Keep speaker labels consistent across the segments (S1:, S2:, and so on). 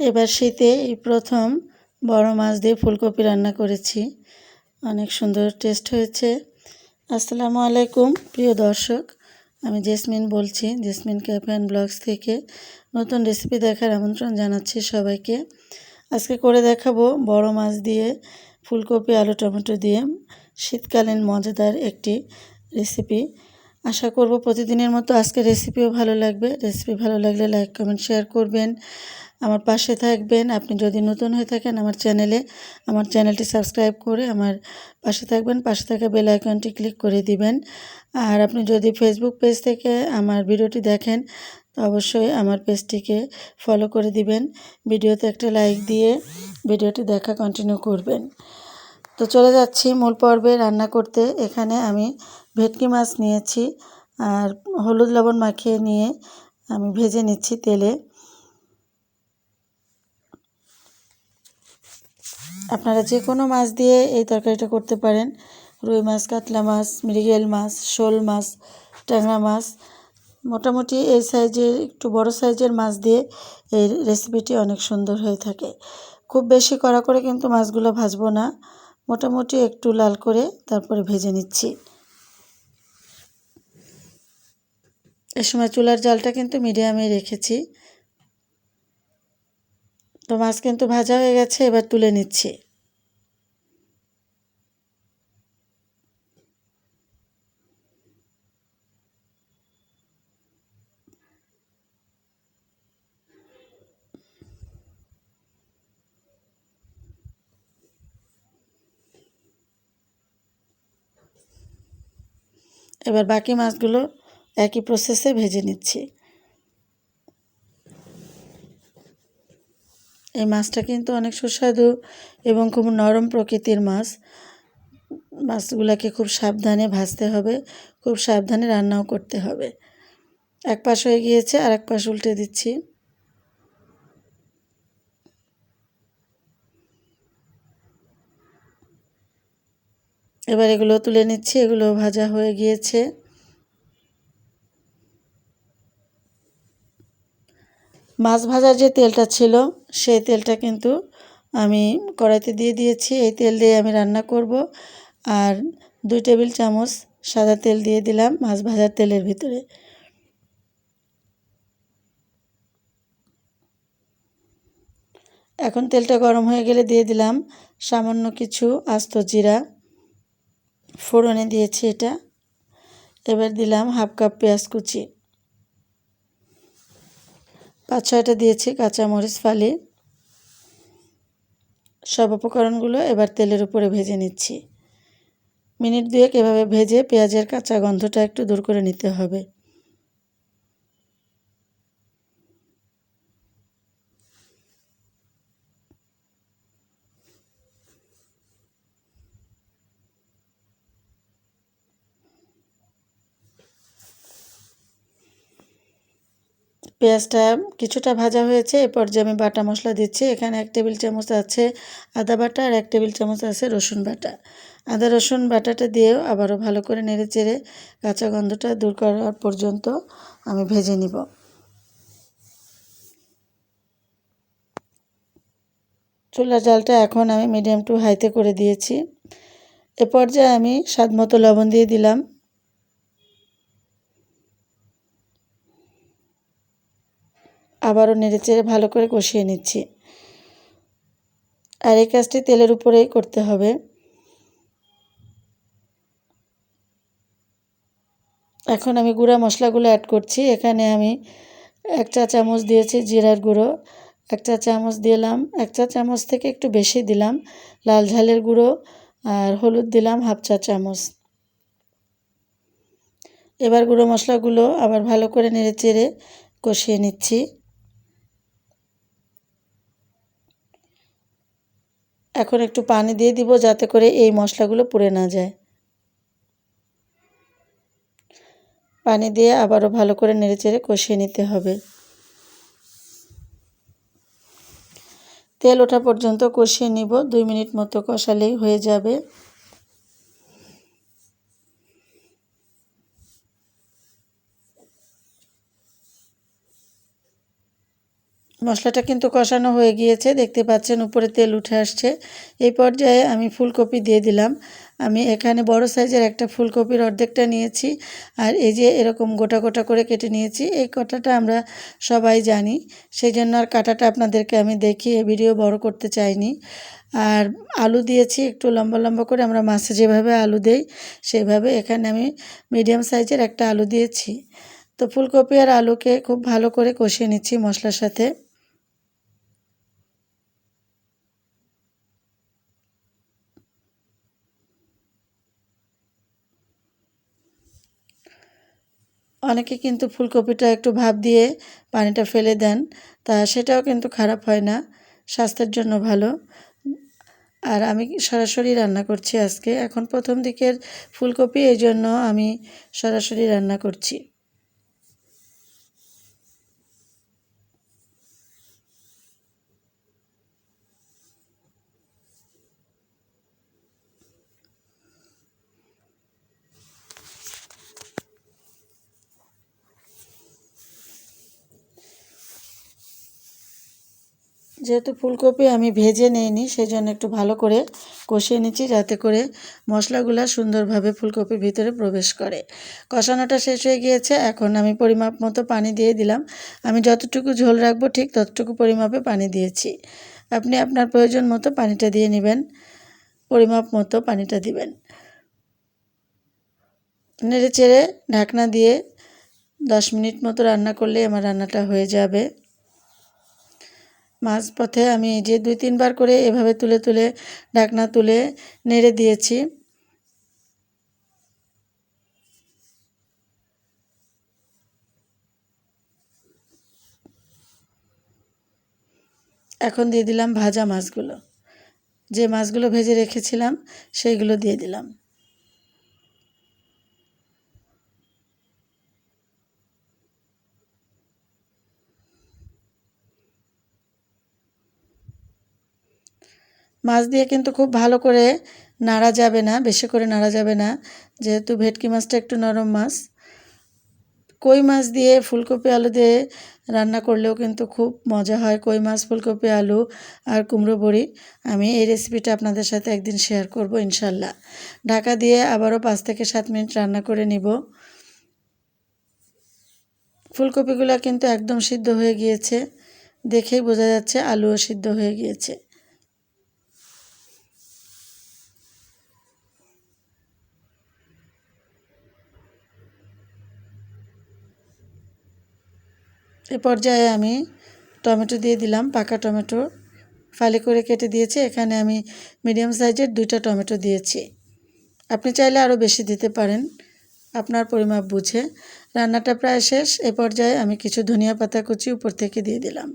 S1: এবার শীতে এই প্রথম বড় মাছ দিয়ে ফুলকপি রান্না করেছি। অনেক সুন্দর টেস্ট হয়েছে। আসসালামু আলাইকুম, প্রিয় দর্শক। আমি জেসমিন বলছি। জেসমিন ক্যাফে অ্যান্ড ব্লগস থেকে নতুন রেসিপি দেখার আমন্ত্রণ জানাচ্ছি সবাইকে। আজকে করে দেখাবো বড় মাছ দিয়ে ফুলকপি, আলু, টমেটো দিয়ে শীতকালীন মজাদার একটি রেসিপি আশা করব প্রতিদিনের মতো আজকে রেসিপিও ভালো লাগবে। রেসিপি ভালো লাগলে লাইক কমেন্ট শেয়ার করবেন। আমার পাশে থাকবেন। আপনি যদি নতুন হয়ে থাকেন আমার চ্যানেলে, আমার চ্যানেলটি সাবস্ক্রাইব করে আমার পাশে থাকবেন। পাশে থাকা বেল আইকনটি ক্লিক করে দিবেন। আর আপনি যদি ফেসবুক পেজ থেকে আমার ভিডিওটি দেখেন, তো অবশ্যই আমার পেজটিকে ফলো করে দিবেন। ভিডিওতে একটা লাইক দিয়ে ভিডিওটি দেখা কন্টিনিউ করবেন। তো চলে যাচ্ছি মূল পর্বে রান্না করতে। এখানে আমি ভেটকি মাছ নিয়েছি। আর হলুদ লবণ মাখিয়ে নিয়ে আমি ভেজে নিচ্ছি তেলে। আপনারা যে কোনো মাছ দিয়ে এই তরকারিটা করতে পারেন। রুই মাছ, কাতলা মাছ, মৃগেল মাছ, শোল মাছ, ট্যাংরা মাছ। মোটামুটি এই সাইজের, একটু বড় সাইজের মাছ দিয়ে এই রেসিপিটি অনেক সুন্দর হয়ে থাকে। খুব বেশি কড়া করে কিন্তু মাছগুলো ভাজবো না। মোটামুটি একটু লাল করে তারপরে ভেজে নিচ্ছি। এ সময় চুলার জালটা কিন্তু মিডিয়ামে রেখেছি। তো মাছ কিন্তু ভাজা হয়ে গেছে, এবার তুলে নিচ্ছি। এবার বাকি মাছগুলো একই প্রসেসে ভেজে নিচ্ছি। এই মাছটা কিন্তু অনেক সুস্বাদু এবং খুব নরম প্রকৃতির মাছ। মাছগুলোকে খুব সাবধানে ভাজতে হবে, খুব সাবধানে রান্নাও করতে হবে। এক পাশ হয়ে গিয়েছে আর এক পাশ উল্টে দিচ্ছি। এবার এগুলো তুলে নিচ্ছি, এগুলো ভাজা হয়ে গিয়েছে। মাছ ভাজার যে তেলটা ছিল, সেই তেলটা কিন্তু আমি কড়াইতে দিয়ে দিয়েছি। এই তেল দিয়ে আমি রান্না করব। আর দুই টেবিল চামচ সাদা তেল দিয়ে দিলাম মাছ ভাজার তেলের ভিতরে। এখন তেলটা গরম হয়ে গেলে দিয়ে দিলাম সামান্য কিছু আস্ত জিরা। ফোড়নে দিয়েছি এটা। এবার দিলাম হাফ কাপ পেঁয়াজ কুচি। পাঁচ ছয়টা দিয়েছি কাঁচামরিচ, ফালি। সব উপকরণগুলো এবার তেলের উপরে ভেজে নিচ্ছি। মিনিট দুয়েক এভাবে ভেজে পেঁয়াজের কাঁচা গন্ধটা একটু দূর করে নিতে হবে। পেঁয়াজটা কিছুটা ভাজা হয়েছে, এ পর্যায়ে আমি বাটা মশলা দিচ্ছি। এখানে এক টেবিল চামচ আছে আদা বাটা আর এক টেবিল চামচ আছে রসুন বাটা। আদা, রসুন বাটাটা দিয়েও আবারও ভালো করে নেড়ে চেড়ে কাঁচা গন্ধটা দূর করার পর্যন্ত আমি ভেজে নিব। চুলার জালটা এখন আমি মিডিয়াম টু হাইতে করে দিয়েছি। এ পর্যায়ে আমি স্বাদ মতো লবণ দিয়ে দিলাম। আবারও নেড়েচেড়ে ভালো করে কষিয়ে নিচ্ছি। আর এই কাজটি তেলের উপরেই করতে হবে। এখন আমি গুঁড়া মশলাগুলো অ্যাড করছি। এখানে আমি এক চা চামচ দিয়েছি জিরার গুঁড়ো, এক চা চামচ দিলাম, এক চা চামচ থেকে একটু বেশি দিলাম, লাল ঝালের গুঁড়ো আর হলুদ দিলাম হাফ চা চামচ। এবার গুঁড়ো মশলাগুলো আবার ভালো করে নেড়ে চেড়ে কষিয়ে নিচ্ছি। এখন একটু পানি দিয়ে দিব যাতে করে এই মশলাগুলো পুড়ে না যায়। পানি দিয়ে আবারও ভালো করে নেড়েচেড়ে কষিয়ে নিতে হবে। তেল ওঠা পর্যন্ত কষিয়ে নিব। দুই মিনিট মতো কষালেই হয়ে যাবে। মশলাটা কিন্তু কষানো হয়ে গিয়েছে। দেখতে পাচ্ছেন উপরে তেল উঠে আসছে। এই পর্যায়ে আমি ফুলকপি দিয়ে দিলাম। আমি এখানে বড় সাইজের একটা ফুলকপির অর্ধেকটা নিয়েছি আর এই যে এরকম গোটা গোটা করে কেটে নিয়েছি, এই কটাটা আমরা সবাই জানি। সেই জন্য আর কাটাটা আপনাদেরকে আমি দেখিয়ে ভিডিও বড় করতে চাইনি। আর আলু দিয়েছি, একটু লম্বা লম্বা করে আমরা মাছে যেভাবে আলু দেই, সেভাবে এখানে আমি মিডিয়াম সাইজের একটা আলু দিয়েছি। তো ফুলকপি আর আলুকে খুব ভালো করে কষিয়ে নিচ্ছি মশলার সাথে। অনেকে কিন্তু ফুলকপিটা একটু ভাপ দিয়ে পানিটা ফেলে দেন, তা সেটাও কিন্তু খারাপ হয় না, স্বাস্থ্যের জন্য ভালো। আর আমি সরাসরি রান্না করছি আজকে। এখন প্রথম দিকের ফুলকপি এই জন্য আমি সরাসরি রান্না করছি। যেহেতু ফুলকপি আমি ভেজে নিইনি সেই জন্য একটু ভালো করে কষিয়ে নিচ্ছি যাতে করে মশলাগুলো সুন্দরভাবে ফুলকপির ভিতরে প্রবেশ করে। কষানোটা শেষ হয়ে গিয়েছে, এখন আমি পরিমাপ মতো পানি দিয়ে দিলাম। আমি যতটুকু ঝোল রাখব ঠিক ততটুকু পরিমাপে পানি দিয়েছি। আপনি আপনার প্রয়োজন মতো পানিটা দিয়ে নেবেন, পরিমাপ মতো পানিটা দিবেন। নেড়ে চেড়ে ঢাকনা দিয়ে দশ মিনিট মতো রান্না করলে আমার রান্নাটা হয়ে যাবে। মাঝপথে আমি যে দুই তিনবার করে এভাবে তুলে তুলে ঢাকনা তুলে নেড়ে দিয়েছি। এখন দিয়ে দিলাম ভাজা মাছগুলো। যে মাছগুলো ভেজে রেখেছিলাম, সেইগুলো দিয়ে দিলাম। মাছ দিয়ে কিন্তু খুব ভালো করে নাড়া যাবে না, বেশি করে নাড়া যাবে না। যেহেতু ভেটকি মাছটা একটু নরম মাছ, কই মাছ দিয়ে ফুলকপি আলু দিয়ে রান্না করলেও কিন্তু খুব মজা হয় কই মাছ, ফুলকপি আলু আর কুমড়ো বড়ি। আমি এই রেসিপিটা আপনাদের সাথে একদিন শেয়ার করব ইনশাল্লাহ। ঢাকা দিয়ে আবারও পাঁচ থেকে সাত মিনিট রান্না করে নিব। ফুলকপিগুলো কিন্তু একদম সিদ্ধ হয়ে গিয়েছে, দেখেই বোঝা যাচ্ছে আলুও সিদ্ধ হয়ে গিয়েছে। এ পর্যায়ে আমি টমেটো দিয়ে দিলাম, পাকা টমেটো। ফালি করে কেটে দিয়েছি, এখানে আমি মিডিয়াম সাইজের দুইটা টমেটো দিয়েছি। আপনি চাইলে আরও বেশি দিতে পারেন, আপনার পরিমাপ বুঝে। রান্নাটা প্রায় শেষ, এ পর্যায়ে আমি কিছু ধনিয়া পাতা কুচি উপর থেকে দিয়ে দিলাম।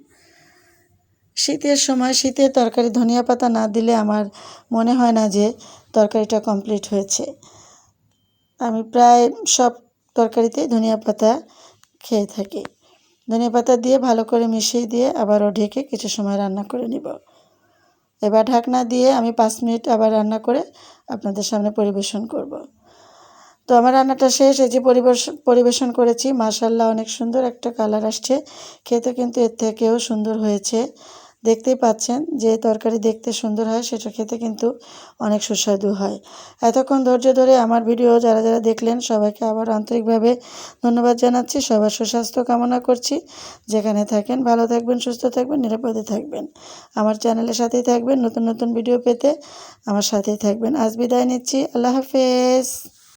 S1: শীতের সময় শীতের তরকারি ধনিয়া পাতা না দিলে আমার মনে হয় না যে তরকারিটা কমপ্লিট হয়েছে। আমি প্রায় সব তরকারিতে ধনিয়া পাতা খেয়ে থাকি। ধনে পাতা দিয়ে ভালো করে মিশিয়ে দিয়ে আবারও ঢেকে কিছু সময় রান্না করে নিব। এবার ঢাকনা দিয়ে আমি পাঁচ মিনিট আবার রান্না করে আপনাদের সামনে পরিবেশন করব। তো আমার রান্নাটা শেষ, এই যে পরিবেশন করেছি মাসাল্লাহ অনেক সুন্দর একটা কালার আসছে। খেতে কিন্তু এর থেকেও সুন্দর হয়েছে। দেখতেই পাচ্ছেন যে তরকারি দেখতে সুন্দর হয়, সেটা খেতে কিন্তু অনেক সুস্বাদু হয়। এতক্ষণ ধৈর্য ধরে আমার ভিডিও যারা যারা দেখলেন, সবাইকে আবার আন্তরিকভাবে ধন্যবাদ জানাচ্ছি। সবার সুস্বাস্থ্য কামনা করছি। যেখানে থাকেন, ভালো থাকবেন, সুস্থ থাকবেন, নিরাপদে থাকবেন। আমার চ্যানেলের সাথেই থাকবেন নতুন নতুন ভিডিও পেতে। আমার সাথেই থাকবেন। আজ বিদায় নিচ্ছি। আল্লাহ হাফেজ।